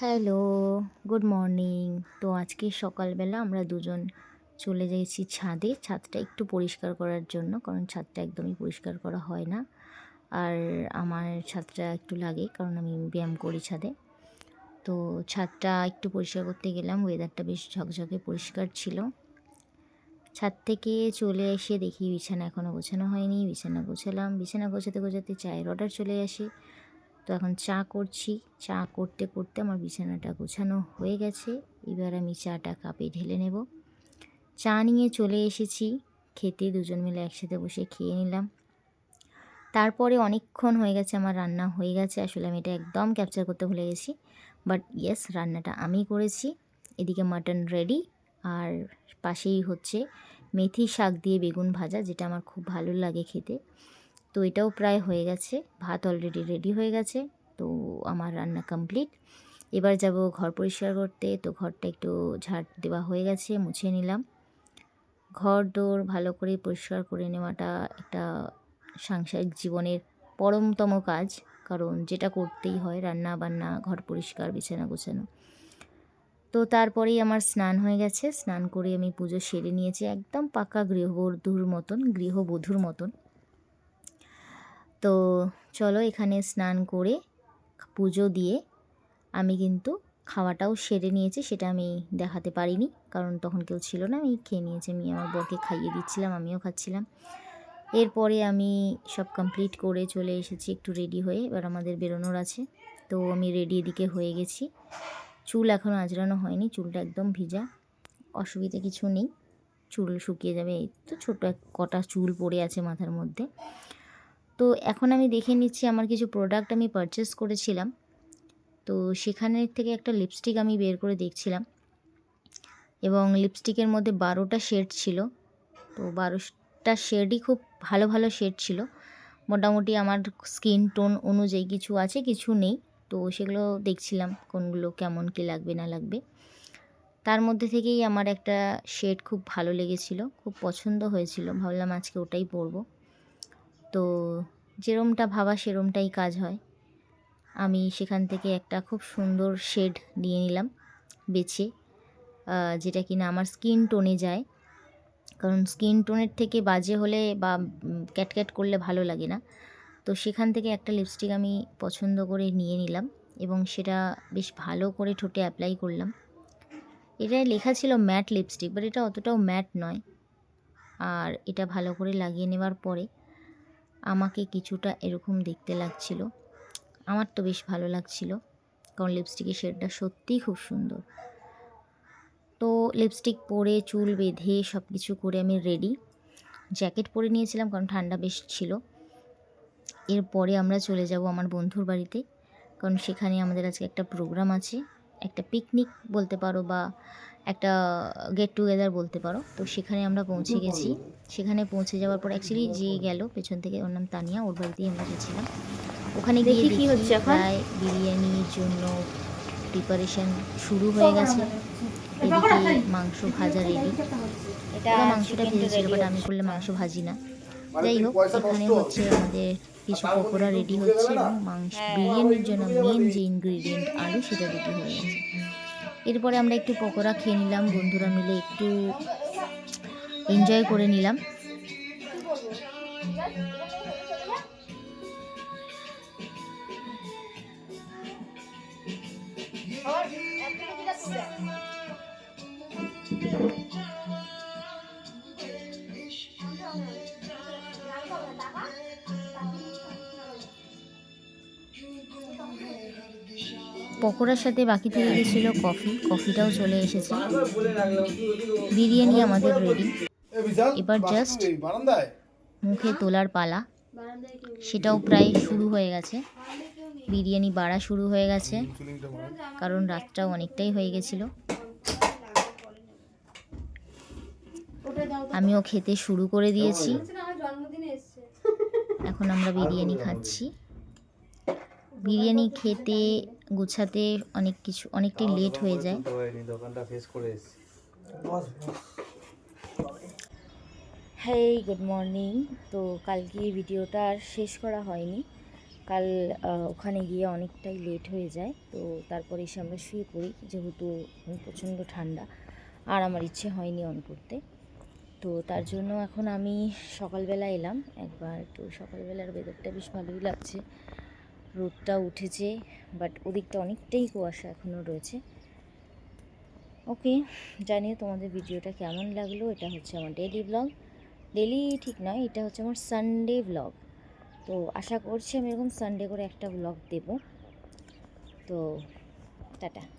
Hello, good morning. তো আজকে সকালবেলা আমরা দুজন চলে গেছি ছাদে। ছাদটা একটু পরিষ্কার করার জন্য, কারণ ছাদটা একদমই পরিষ্কার করা হয় না। আর আমার ছাদটা একটু লাগে, কারণ আমি ব্যায়াম করি ছাদে। তো ছাদটা একটু পরিষ্কার করতে গেলাম ওয়েদারটা বেশ ঝকঝকে পরিষ্কার ছিল। ছাদ থেকে চলে এসে দেখি বিছানা এখনও গোছানো হয়নি, বিছানা গোছালাম। বিছানা গোছাতে গোছাতে চায়ের অর্ডার চলে আসে। তো এখন চা করছি। চা করতে করতে আমার বিছানাটা গোছানো হয়ে গেছে। এবার আমি চাটা কাপে ঢেলে নেব। চা নিয়ে চলে এসেছি। খেতে দুজন মিলে একসাথে বসে খেয়ে নিলাম। তারপরে অনেকক্ষণ হয়ে গেছে, আমার রান্না হয়ে গেছে। আসলে আমি এটা একদম ক্যাপচার করতে ভুলে গেছি। বাট ইয়েস রান্নাটা আমি করেছি। এদিকে মাটন রেডি আর পাশেই হচ্ছে মেথি শাক দিয়ে বেগুন ভাজা, যেটা আমার খুব ভালো লাগে খেতে। তো এটাও প্রায় হয়ে গেছে। ভাত অলরেডি রেডি হয়ে গেছে, তো আমার রান্না কমপ্লিট এবার যাব ঘর পরিষ্কার করতে, তো ঘরটা একটু ঝাড় দেওয়া হয়ে গেছে, মুছে নিলাম। ঘর দোর ভালো করে পরিষ্কার করে নেওয়াটা একটা সাংসারিক জীবনের পরমতম কাজ, কারণ যেটা করতেই হয়, রান্না বান্না, ঘর পরিষ্কার, বিছানা গোছানো। তো তারপরেই আমার স্নান হয়ে গেছে। স্নান করে আমি পুজো সেরে নিয়েছি, একদম পাকা গৃহবধূর মতন গৃহবধূর মতন। তো চলো এখানে স্নান করে পুজো দিয়ে আমি কিন্তু খাওয়াটাও সেরে নিয়েছি, সেটা আমি দেখাতে পারিনি, কারণ তখন কেউ ছিল না, আমি খেয়ে নিয়েছি, আমি আমার বরকে খাইয়ে দিচ্ছিলাম, আমিও খাচ্ছিলাম। এরপরে আমি সব কমপ্লিট করে চলে এসেছি, একটু রেডি হয়ে, এবার আমাদের বেরোনোর আছে। তো আমি রেডি এদিকে হয়ে গেছি। চুল এখনও আজরানো হয়নি, চুলটা একদম ভিজা, অসুবিধা কিছু নেই, চুল শুকিয়ে যাবে, এই তো ছোটো এক কটা চুল পড়ে আছে মাথার মধ্যে। তো এখন আমি দেখে নিচ্ছি আমার কিছু প্রোডাক্ট আমি পারচেস করেছিলাম। তো সেখানের থেকে একটা লিপস্টিক আমি বের করে দেখছিলাম। এবং লিপস্টিকের মধ্যে বারোটা শেড ছিল। তো বারোটা শেডই খুব ভালো ভালো শেড ছিল। মোটামুটি আমার স্কিন টোন অনুযায়ী কিছু আছে, কিছু নেই। তো সেগুলো দেখছিলাম কোনগুলো কেমন, কী লাগবে, না লাগবে। তার মধ্যে থেকেই আমার একটা শেড খুব ভালো লেগেছিল। খুব পছন্দ হয়েছিল। ভাবলাম আজকে ওটাই পরবো। তো যেরমটা ভাবা সেরমটাই কাজ হয়। আমি সেখান থেকে একটা খুব সুন্দর শেড নিয়ে নিলাম বেছে যেটা কিনা আমার স্কিন টোনে যায়। কারণ স্কিন টোনের থেকে বাজে হলে বা ক্যাটক্যাট করলে ভালো লাগে না। তো সেখান থেকে একটা লিপস্টিক আমি পছন্দ করে নিয়ে নিলাম এবং সেটা বেশ ভালো করে ঠোঁটে অ্যাপ্লাই করলাম। এটায় লেখা ছিল ম্যাট লিপস্টিক, বাট এটা অতটাও ম্যাট নয়। আর এটা ভালো করে লাগিয়ে নেওয়ার পরে আমাকে কিছুটা এরকম দেখতে লাগছিল। আমার তো বেশ ভালো লাগছিল, কারণ লিপস্টিকের শেডটা সত্যিই খুব সুন্দর। তো লিপস্টিক পরে চুল বেঁধে সব কিছু করে আমি রেডি জ্যাকেট পরে নিয়েছিলাম, কারণ ঠান্ডা বেশ ছিল। এরপরে আমরা চলে যাব আমার বন্ধুর বাড়িতে, কারণ সেখানে আমাদের আজকে একটা প্রোগ্রাম আছে। একটা পিকনিক বলতে পারো বা একটা গেট টুগেদার বলতে পারো। তো সেখানে আমরা পৌঁছে গেছি। সেখানে পৌঁছে যাওয়ার পর অ্যাকচুয়ালি যে গেল পেছন থেকে ওর নাম তানিয়া ওর বাড়িতেই আমরা গেছিলাম। ওখানে গিয়ে দেখি কি হচ্ছে এখন? প্রায় বিরিয়ানির জন্য প্রিপারেশন শুরু হয়ে গেছে। এদিকে মাংস ভাজা রেডি এটা মাংসটা ভেজেছিল বাট আমি। করলে মাংস ভাজি না। যাই হোক এখানে হচ্ছে আমাদের কিছু পকোড়া রেডি হচ্ছে এবং মাংস হ্যাঁ। বিরিয়ানির জন্য মেন যে ইনগ্রিডিয়েন্ট আলু সেটা রেডি হয়ে গেছে। এরপরে আমরা একটু পকোড়া খেয়ে নিলাম বন্ধুরা মিলে একটু এনজয় করে নিলাম। পকোড়ার সাথে বাকি থেকে গেছিল কফি। কফিটাও চলে এসেছে। বিরিয়ানি আমাদের রেডি এবার বারান্দায়? মুখে তোলার পালা। সেটাও প্রায় শুরু হয়ে গেছে। বিরিয়ানি বাড়া শুরু হয়ে গেছে। কারণ রাতটাও অনেকটাই হয়ে গেছিল। আমিও খেতে শুরু করে দিয়েছি। এখন আমরা বিরিয়ানি খাচ্ছি। বিরিয়ানি খেতে গুছাতে অনেক কিছু অনেকটাই লেট হয়ে যায়। দোকানটা ফেস করে হেই গুড মর্নিং তো কালকে ভিডিওটা আর শেষ করা হয়নি। কাল ওখানে গিয়ে অনেকটাই লেট হয়ে যায়। তো তারপরে এসে আমরা শুয়ে পড়ি যেহেতু প্রচণ্ড ঠান্ডা। আর আমার ইচ্ছে হয়নি অন করতে। তো তার জন্য এখন আমি সকালবেলা এলাম। একবার তো সকালবেলার ওয়েদারটা বেশ ভালোই লাগছে। রোদটা উঠেছে বাট ওদিকটা অনেকটাই কুয়াশা এখনও রয়েছে। ওকে জানিও তোমাদের ভিডিওটা কেমন লাগল? এটা হচ্ছে আমার ডেলি ব্লগ ডেলি ঠিক নয়, এটা হচ্ছে আমার সানডে ব্লগ তো আশা করছি আমি এরকম সানডে করে একটা ব্লগ দেব। তো, টাটা।